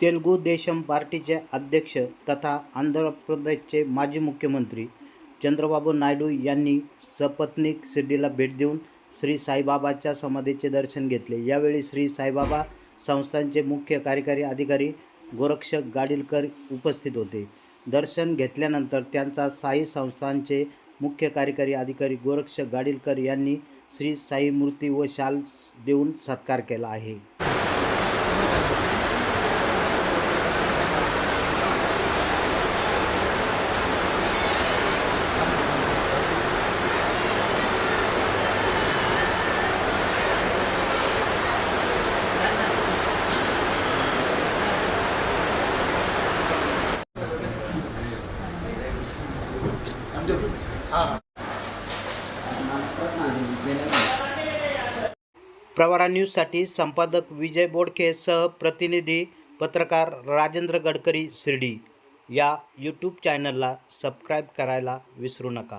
तेलगू देशम पार्टीचे अध्यक्ष तथा आंध्र प्रदेशचे माजी मुख्यमंत्री चंद्रबाबू नायडू यांनी सपत्नीक शिर्डीला भेट देऊन श्री साईबाबाच्या समाधीचे दर्शन घेतले. यावेळी श्री साईबाबा संस्थांचे मुख्य कार्यकारी अधिकारी गोरक्ष गाडीलकर उपस्थित होते. दर्शन घेतल्यानंतर त्यांचा साई संस्थांचे मुख्य कार्यकारी अधिकारी गोरक्ष गाडीलकर यांनी श्री साई मूर्ती व शाल देऊन सत्कार केला आहे. प्रवारा न्यूजसाठी संपादक विजय बोडकेसह प्रतिनिधी पत्रकार राजेंद्र गडकरी शिर्डी. या यूट्यूब चॅनलला सबस्क्राईब करायला विसरू नका.